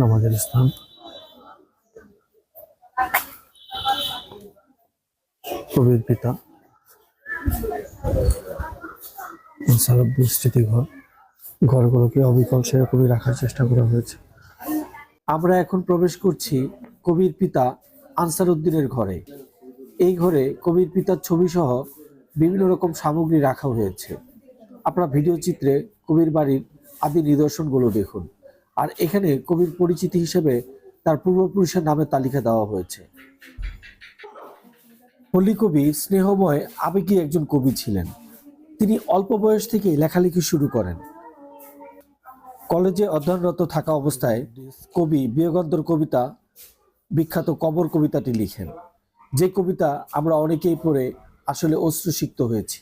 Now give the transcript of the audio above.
নামাজের স্থান। কবির পিতা। আনসারুদ্দিন স্মৃতিঘর ঘরগুলোকে অবিকল সেরকমই রাখার চেষ্টা করা হয়েছে। আমরা এখন প্রবেশ করছি কবির পিতা আনসার উদ্দিনের ঘরে। এই ঘরে কবির পিতার ছবি সহ বিভিন্ন রকম সামগ্রী রাখা হয়েছে। আপনারা ভিডিও চিত্রে কবির বাড়ির আদি নিদর্শনগুলো দেখুন। আর এখানে কবির পরিচিতি হিসেবে তার পূর্বপুরুষের নামে তালিকা দেওয়া হয়েছে। পল্লী কবি স্নেহময় আবেগী একজন কবি ছিলেন। তিনি অল্প বয়স থেকে লেখালেখি শুরু করেন। কলেজে অধ্যয়নরত থাকা অবস্থায় কবি বিয়োগন্তর কবিতা বিখ্যাত কবর কবিতাটি লিখেন। যে কবিতা আমরা অনেকেই পড়ে আসলে অশ্রুসিক্ত হয়েছি।